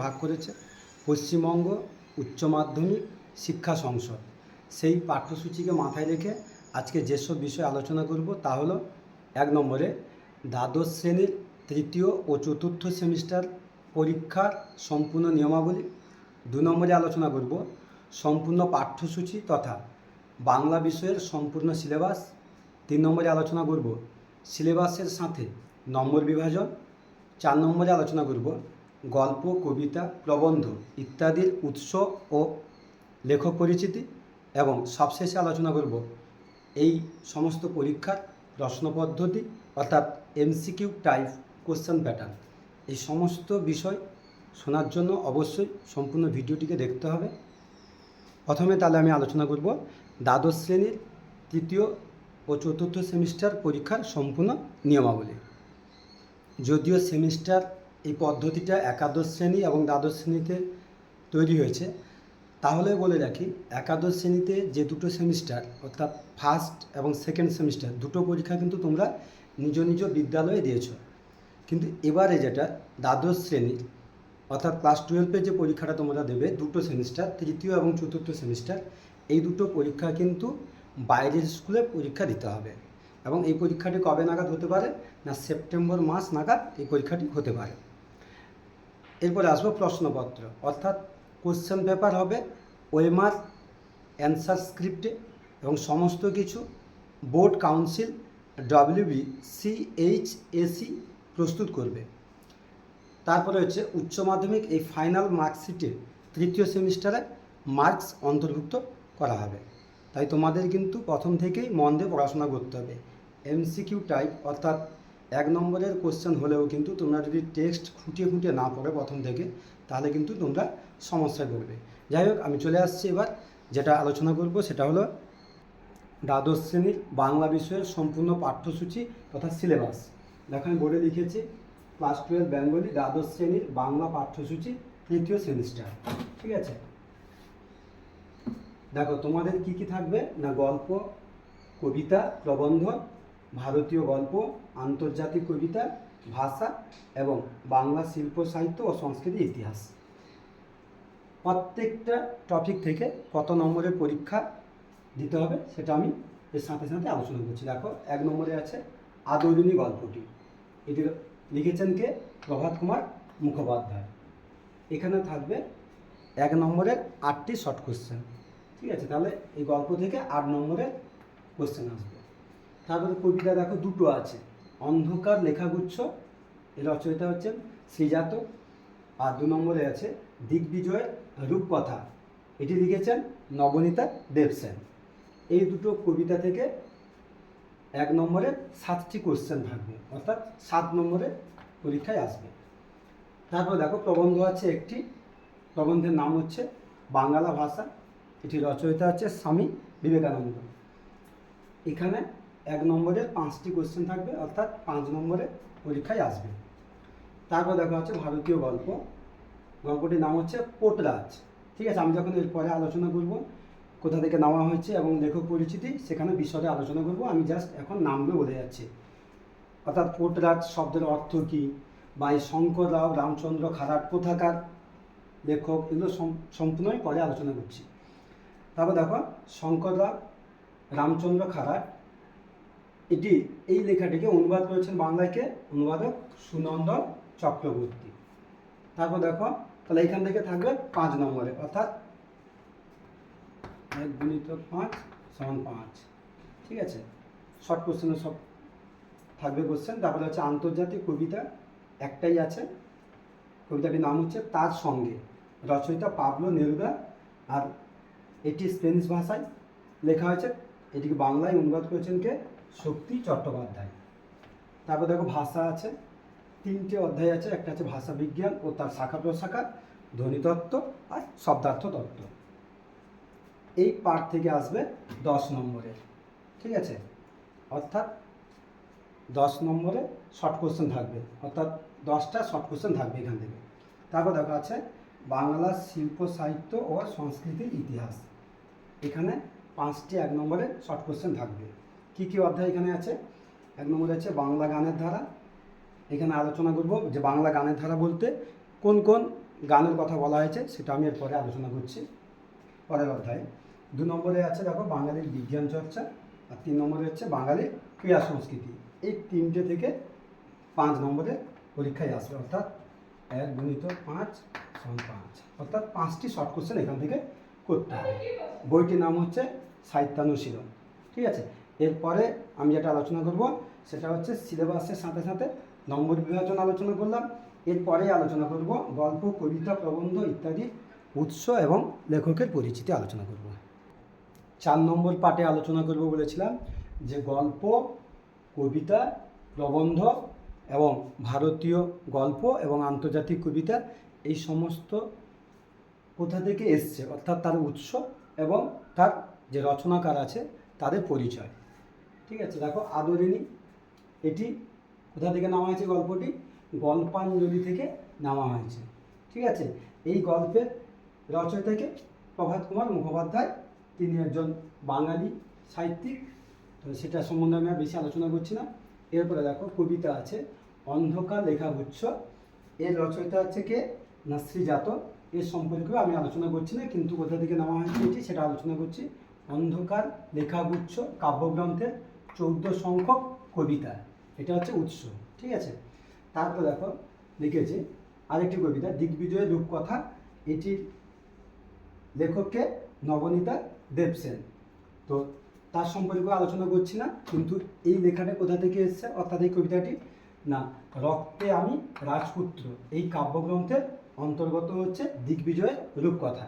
ভাগ করেছে। পশ্চিমবঙ্গ উচ্চ মাধ্যমিক শিক্ষা সংসদ। সেই পাঠ্যসূচিকে মাথায় রেখে আজকে যেসব বিষয়ে আলোচনা করব তা হলো এক নম্বরে দ্বাদশ শ্রেণির তৃতীয় ও চতুর্থ সেমিস্টার পরীক্ষার সম্পূর্ণ নিয়মাবলী। দু নম্বরে আলোচনা করব সম্পূর্ণ পাঠ্যসূচি তথা বাংলা বিষয়ের সম্পূর্ণ সিলেবাস। তিন নম্বরে আলোচনা করব সিলেবাসের সাথে নম্বর বিভাজন। চার নম্বরে আলোচনা করব গল্প, কবিতা, প্রবন্ধ ইত্যাদির উৎস ও লেখক পরিচিতি এবং সবশেষে আলোচনা করব এই সমস্ত পরীক্ষার প্রশ্ন পদ্ধতি অর্থাৎ এমসিকিউ টাইপ কোশ্চেন প্যাটার্ন। এই সমস্ত বিষয় শোনার জন্য অবশ্যই সম্পূর্ণ ভিডিওটিকে দেখতে হবে। প্রথমে তাহলে আমি আলোচনা করব দ্বাদশ শ্রেণির তৃতীয় ও চতুর্থ সেমিস্টার পরীক্ষার সম্পূর্ণ নিয়মাবলী। যদিও সেমিস্টার এই পদ্ধতিটা একাদশ শ্রেণি এবং দ্বাদশ শ্রেণীতে তৈরি হয়েছে। তাহলে বলে রাখি, একাদশ শ্রেণীতে যে দুটো সেমিস্টার, অর্থাৎ ফার্স্ট এবং সেকেন্ড সেমিস্টার দুটো পরীক্ষা কিন্তু তোমরা নিজ নিজ বিদ্যালয়ে দিয়েছ। কিন্তু এবারে যেটা দ্বাদশ শ্রেণির অর্থাৎ ক্লাস টুয়েলভে যে পরীক্ষাটা তোমরা দেবে, দুটো সেমিস্টার তৃতীয় এবং চতুর্থ সেমিস্টার এই দুটো পরীক্ষা কিন্তু বাইরের স্কুলে পরীক্ষা দিতে হবে। এবং এই পরীক্ষাটি কবে নাগাদ হতে পারে? না সেপ্টেম্বর মাস নাগাদ এই পরীক্ষাটি হতে পারে। এরপরে আসব প্রশ্নপত্র। অর্থাৎ কোশ্চেন পেপার হবে, ওয়েমার, অ্যান্সার স্ক্রিপ্টে এবং সমস্ত কিছু। বোর্ড কাউন্সিল ডব্লিউবি সিএইচএসি প্রস্তুত করবে। তারপরে হচ্ছে উচ্চ মাধ্যমিক, এই ফাইনাল মার্কশিটে তৃতীয় সেমিস্টারে মার্কস অন্তর্ভুক্ত করা হবে। তাই তোমাদের কিন্তু প্রথম থেকেই মন দিয়ে পড়াশোনা করতে হবে। এমসিকিউ টাইপ অর্থাৎ এক নম্বরের কোশ্চেন হলেও কিন্তু তোমরা যদি টেক্সট খুঁটিয়ে খুঁটিয়ে না পড়ে প্রথম থেকে, তাহলে কিন্তু তোমরা সমস্যায় পড়বে। যাই হোক, আমি চলে আসছি এবার। যেটা আলোচনা করব সেটা হলো দ্বাদশ শ্রেণির বাংলা বিষয়ের সম্পূর্ণ পাঠ্যসূচি তথা সিলেবাস দেখো, আমি বোর্ডে লিখেছি ক্লাস টুয়েলভ বেঙ্গলি দ্বাদশ শ্রেণির বাংলা পাঠ্যসূচি তৃতীয় সেমিস্টার ঠিক আছে? দেখো, তোমাদের কি কি থাকবে? না গল্প, কবিতা, প্রবন্ধ ভারতীয় গল্প, আন্তর্জাতিক কবিতা, ভাষা এবং বাংলা শিল্প, সাহিত্য ও সংস্কৃতি ইতিহাস। প্রত্যেকটা টপিক থেকে কত নম্বরের পরীক্ষা দিতে হবে সেটা আমি এর সাথে সাথে আলোচনা করছি। দেখো, এক নম্বরে আছে আদরিণী গল্পটি। এটি লিখেছেন কে? প্রভাত কুমার মুখোপাধ্যায়। এখানে থাকবে এক নম্বরের আটটি শর্ট কোশ্চেন ঠিক আছে, তাহলে এই গল্প থেকে আট নম্বরের কোশ্চেন আসবে। তারপরে কবিতা দেখো দুটো আছে। অন্ধকার, লেখাগুচ্ছ। এর রচয়িতা হচ্ছেন শ্রীজাত। আর দু নম্বরে আছে দিগ্বিজয়ের রূপকথা। এটি লিখেছেন নবনীতা দেবসেন। এই দুটো কবিতা থেকে এক নম্বরে সাতটি কোশ্চেন থাকবে। অর্থাৎ সাত নম্বরে পরীক্ষায় আসবে। তারপর দেখো প্রবন্ধ আছে একটি। প্রবন্ধের নাম হচ্ছে বাংলা ভাষা। এটি রচয়িতা হচ্ছে স্বামী বিবেকানন্দ। এখানে এক নম্বরে পাঁচটি কোশ্চেন থাকবে, অর্থাৎ পাঁচ নম্বরে পরীক্ষায় আসবে। তারপর দেখা হচ্ছে ভারতীয় গল্প। গল্পটির নাম হচ্ছে পোটরাজ। ঠিক আছে, আমি যখন এর পরে আলোচনা করব, কোথা থেকে নেওয়া হয়েছে এবং লেখক পরিচিতি, সেখানে বিশদে আলোচনা করব। আমি জাস্ট এখন নামগুলো বলে যাচ্ছি। অর্থাৎ পোটরাজ শব্দের অর্থ কী? বা এই শঙ্কর রাও, রামচন্দ্র খারাট কোথাকার লেখক? এগুলো সম- সম্পূর্ণই পরে আলোচনা করছি। তারপর দেখো, শঙ্কর রাও, রামচন্দ্র খারাট এটি, এই লেখাটিকে অনুবাদ করেছেন বাংলাকে অনুবাদক সুনন্দন চক্রবর্তী। তারপর দেখো, তাহলে এখান থেকে থাকবে পাঁচ নম্বরে, অর্থাৎ এক গুণিত পাঁচ সমান পাঁচ। ঠিক আছে? শর্ট কোশ্চেনে সব থাকবে কোশ্চেন তারপরে হচ্ছে আন্তর্জাতিক কবিতা, একটাই আছে। কবিতাটির নাম হচ্ছে তার সঙ্গে, রচয়িতা পাবলো নেরুদা। আর এটি স্পেনিশ ভাষায় লেখা হয়েছে। এটিকে বাংলায় অনুবাদ করেছেন কে? শক্তি, চট্টোপাধ্যায়। তারপর দেখো ভাষা আছে। তিনটে অধ্যায় আছে। একটা আছে ভাষা বিজ্ঞান ও তার শাখা প্রশাখা ধ্বনিতত্ত্ব আর শব্দার্থ তত্ত্ব। এই পার্ট থেকে আসবে দশ নম্বরে। ঠিক আছে? অর্থাৎ দশ নম্বরে শর্ট কোশ্চেন থাকবে। অর্থাৎ দশটা শর্ট কোশ্চেন থাকবে এখান থেকে। তারপর দেখা আছে বাংলা শিল্প, সাহিত্য ও সংস্কৃতির ইতিহাস। এখানে পাঁচটি এক নম্বরে শর্ট কোশ্চেন থাকবে। কি কি অধ্যায় এখানে আছে? এক নম্বরে আছে বাংলা গানের ধারা। এখানে আলোচনা করব যে বাংলা গানের ধারা বলতে কোন কোন গানের কথা বলা হয়েছে সেটা আমি এরপরে আলোচনা করছি পরের অধ্যায়ে। দু নম্বরে আছে দেখো বাঙালির বিজ্ঞান চর্চা আর তিন নম্বরে হচ্ছে বাঙালির ক্রিয়া সংস্কৃতি। এই তিনটে থেকে পাঁচ নম্বরে পরীক্ষায় আসবে, অর্থাৎ এক গুণিত পাঁচ সমান পাঁচ। অর্থাৎ পাঁচটি শর্ট কোশ্চেন এখান থেকে করতে হবে। বইটির নাম হচ্ছে সাহিত্যানুশীলন। ঠিক আছে? এরপরে আমি যেটা আলোচনা করব, সেটা হচ্ছে সিলেবাসের সাথে সাথে নম্বর বিভাজন আলোচনা করলাম। এরপরে আলোচনা করব গল্প, কবিতা, প্রবন্ধ ইত্যাদি উৎস এবং লেখকের পরিচিতি আলোচনা করব। চার নম্বর পার্টে আলোচনা করব বলেছিলাম যে গল্প, কবিতা, প্রবন্ধ এবং ভারতীয় গল্প এবং আন্তর্জাতিক কবিতা এই সমস্ত কোথা থেকে এসছে? অর্থাৎ তার উৎস এবং তার যে রচনাকার আছে, তাদের পরিচয়। ঠিক আছে? দেখো আদরিণী, এটি কোথা থেকে নেওয়া হয়েছে গল্পটি? গল্পাঞ্জলি থেকে নেওয়া হয়েছে। ঠিক আছে? এই গল্পের রচয়িতাকে প্রভাত কুমার মুখোপাধ্যায়, তিনি একজন বাঙালি সাহিত্যিক, তো সেটা সম্বন্ধে আমি বেশি আলোচনা করছি না। এরপরে দেখো কবিতা আছে, অন্ধকার লেখাগুচ্ছ। এর রচয়িতা হচ্ছে কে? না শ্রীজাত এর সম্পর্কেও আমি আলোচনা করছি না, কিন্তু কোথা থেকে নেওয়া হয়েছে সেটা আলোচনা করছি। অন্ধকার লেখাগুচ্ছ কাব্যগ্রন্থের চৌদ্দ সংখ্যক কবিতা। এটা হচ্ছে উৎস, ঠিক আছে? তারপর দেখো, লিখেছে আরেকটি কবিতা দিগ্বিজয়ের রূপকথা। এটির লেখককে নবনীতা দেবসেন। তো তার সম্পর্কে আলোচনা করছি না, কিন্তু এই লেখাটা কোথা থেকে এসেছে? অর্থাৎ এই কবিতাটি? না, রক্তে আমি রাজপুত্র। এই কাব্যগ্রন্থের অন্তর্গত হচ্ছে দিগ্বিজয়ের রূপকথা।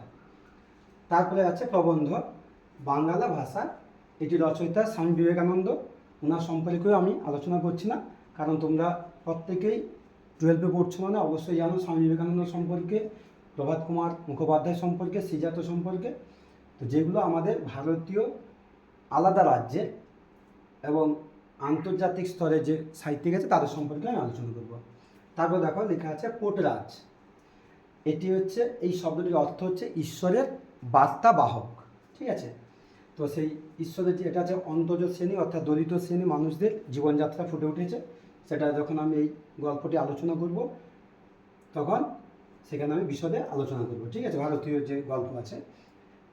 তারপরে আছে প্রবন্ধ, বাংলা ভাষা এটি রচয়িতা স্বামী বিবেকানন্দ। ওনার সম্পর্কেও আমি আলোচনা করছি না, কারণ তোমরা প্রত্যেকেই টুয়েলভে পড়ছো মানে অবশ্যই জানো স্বামী বিবেকানন্দ সম্পর্কে, প্রভাত কুমার মুখোপাধ্যায় সম্পর্কে, শ্রীজাত সম্পর্কে। তো যেগুলো আমাদের ভারতীয় আলাদা রাজ্যে এবং আন্তর্জাতিক স্তরে যে সাহিত্যিক আছে তাদের সম্পর্কে আমি আলোচনা করব। তারপর দেখো লেখা আছে পোটরাজ। এটি হচ্ছে, এই শব্দটির অর্থ হচ্ছে ঈশ্বরের বার্তা বাহক ঠিক আছে? তো সেই ঈশ্বরের যে এটা হচ্ছে অন্তজ শ্রেণি অর্থাৎ দলিত শ্রেণি মানুষদের জীবনযাত্রা ফুটে উঠেছে। সেটা যখন আমি এই গল্পটি আলোচনা করব, তখন সেখানে আমি বিশদে আলোচনা করব। ঠিক আছে? ভারতীয় যে গল্প আছে,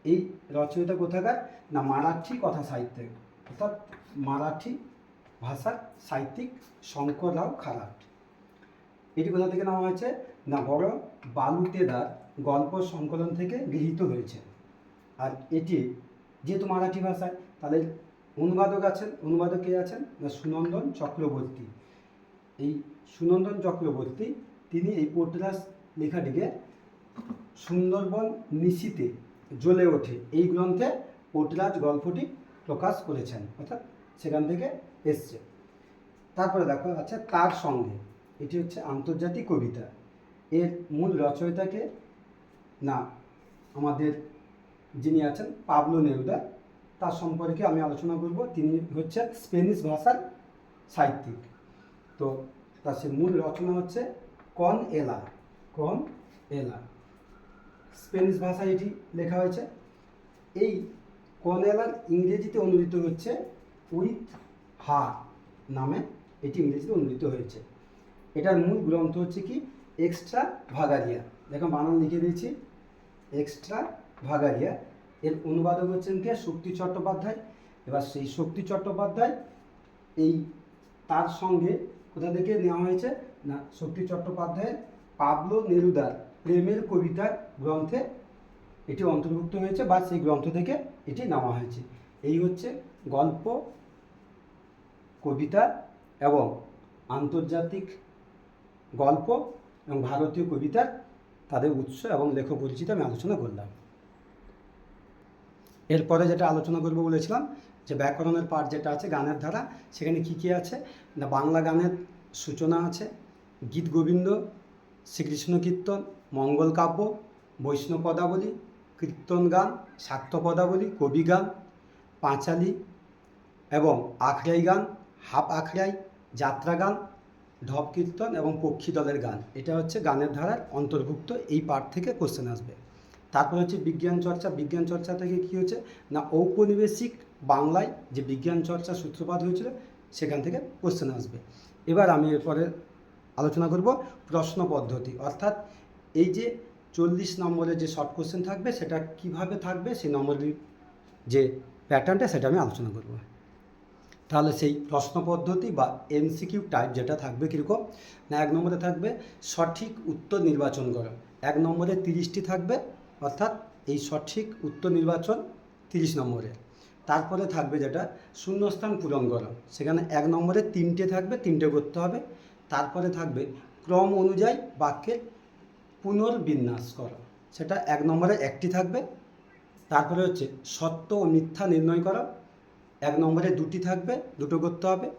এই রচয়িতা কোথাকার? না, মারাঠি কথা সাহিত্যিক অর্থাৎ মারাঠি ভাষার সাহিত্যিক শঙ্কররাও খারাট। এটি কোথা থেকে নেওয়া হয়েছে? না বড় বালুতেদার গল্প সংকলন থেকে গৃহীত হয়েছে। আর এটি যেহেতু মারাঠি ভাষায় তাদের অনুবাদক আছেন, অনুবাদক কে আছেন? না, সুনন্দন চক্রবর্তী। এই সুনন্দন চক্রবর্তী, তিনি এই পোর্টরাস লেখাটিকে সুন্দরবন নিশিতে জ্বলে ওঠে। এই গ্রন্থে পোর্টরাজ গল্পটি প্রকাশ করেছেন, অর্থাৎ সেখান থেকে এসছে। তারপরে দেখো আছে তার সঙ্গে। এটি হচ্ছে আন্তর্জাতিক কবিতা। এর মূল রচয়িতাকে না, আমাদের যিনি আছেন পাবলো নেরুদা, তার সম্পর্কে আমি আলোচনা করব। তিনি হচ্ছে স্পেনিশ ভাষার সাহিত্যিক। তো তার সে মূল রচনা হচ্ছে কন এলা কন এলা। স্পেনিশ ভাষায় এটি লেখা হয়েছে। এই কন এলার ইংরেজিতে অনুদিত হচ্ছে উইথ হা নামে এটি ইংরেজিতে অনুদিত হয়েছে। এটার মূল গ্রন্থ হচ্ছে কি? এক্সট্রা ভাগারিয়া। দেখো বানান লিখে দিয়েছি। এক্সট্রা ভাগারিয়া। এর অনুবাদক হচ্ছেন কে? শক্তি চট্টোপাধ্যায়। এবার সেই শক্তি চট্টোপাধ্যায় এই তার সঙ্গে কোথা থেকে নেওয়া হয়েছে? না, শক্তি চট্টোপাধ্যায়ের পাবলো নেরুদার প্রেমের কবিতার গ্রন্থে। এটি অন্তর্ভুক্ত হয়েছে বা সেই গ্রন্থ থেকে এটি নেওয়া হয়েছে। এই হচ্ছে গল্প, কবিতা এবং আন্তর্জাতিক গল্প এবং ভারতীয় কবিতার তাদের উৎস এবং লেখক পরিচিতি আমি আলোচনা করলাম। এরপরে যেটা আলোচনা করব বলেছিলাম, যে ব্যাকরণের পাঠ যেটা আছে, গানের ধারা, সেখানে কী কী আছে? না, বাংলা গানের সূচনা আছে, গীত গোবিন্দ, শ্রীকৃষ্ণ কীর্তন, মঙ্গল কাব্য, বৈষ্ণব পদাবলী, কীর্তন গান শাক্ত পদাবলী, কবি গান, পাঁচালী এবং আখড়াই গান, হাফ আখড়াই, যাত্রা গান ঢপ কীর্তন এবং পক্ষী দলের গান। এটা হচ্ছে গানের ধারার অন্তর্ভুক্ত, এই পাঠ থেকে কোশ্চেন আসবে। তারপর হচ্ছে বিজ্ঞান চর্চা। বিজ্ঞান চর্চা থেকে কী হচ্ছে? না, ঔপনিবেশিক বাংলায় যে বিজ্ঞান চর্চা সূত্রপাত হয়েছিল, সেখান থেকে কোশ্চেন আসবে। এবার আমি এরপরে আলোচনা করব প্রশ্ন পদ্ধতি। অর্থাৎ এই যে চল্লিশ নম্বরের যে শর্ট কোশ্চেন থাকবে, সেটা কীভাবে থাকবে? সেই নম্বরের যে প্যাটার্নটা সেটা আমি আলোচনা করব। তাহলে সেই প্রশ্ন পদ্ধতি বা এমসিকিউ টাইপ যেটা থাকবে কীরকম? না, এক নম্বরে থাকবে সঠিক উত্তর নির্বাচন করো। এক নম্বরে তিরিশটি থাকবে অর্থাৎ এই সঠিক উত্তর নির্বাচন তিরিশ নম্বরে। তারপরে থাকবে যেটা শূন্যস্থান পূরণ করো সেখানে এক নম্বরে তিনটে থাকবে, তিনটে করতে হবে। তারপরে থাকবে ক্রম অনুযায়ী বাক্যের পুনর্বিন্যাস করা সেটা এক নম্বরে একটি থাকবে। তারপরে হচ্ছে সত্য ও মিথ্যা নির্ণয় করা। এক নম্বরে দুটি থাকবে, দুটো করতে হবে।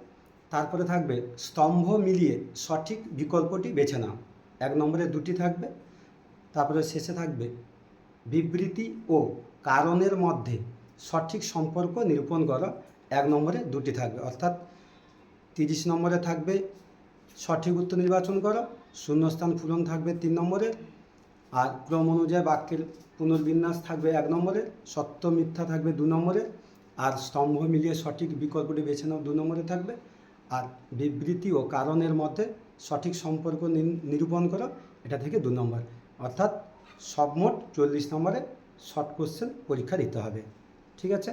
তারপরে থাকবে স্তম্ভ মিলিয়ে সঠিক বিকল্পটি বেছে নাও। এক নম্বরে দুটি থাকবে। তারপরে শেষে থাকবে বিবৃতি ও কারণের মধ্যে সঠিক সম্পর্ক নিরূপণ করা। এক নম্বরে দুটি থাকবে, অর্থাৎ তিরিশ নম্বরে থাকবে সঠিক উত্তর নির্বাচন করো, শূন্যস্থান পূরণ থাকবে তিন নম্বরে, আর ক্রম অনুযায়ী বাক্যের পুনর্বিন্যাস থাকবে এক নম্বরে, সত্য মিথ্যা থাকবে দু নম্বরে, আর স্তম্ভ মিলিয়ে সঠিক বিকল্পটি বেছে নাও দু নম্বরে থাকবে। আর বিবৃতি ও কারণের মধ্যে সঠিক সম্পর্ক নিরূপণ করো, এটা থেকে দু নম্বর, অর্থাৎ সবমোট চল্লিশ নম্বরে শর্ট কোশ্চেন পরীক্ষা দিতে হবে। ঠিক আছে?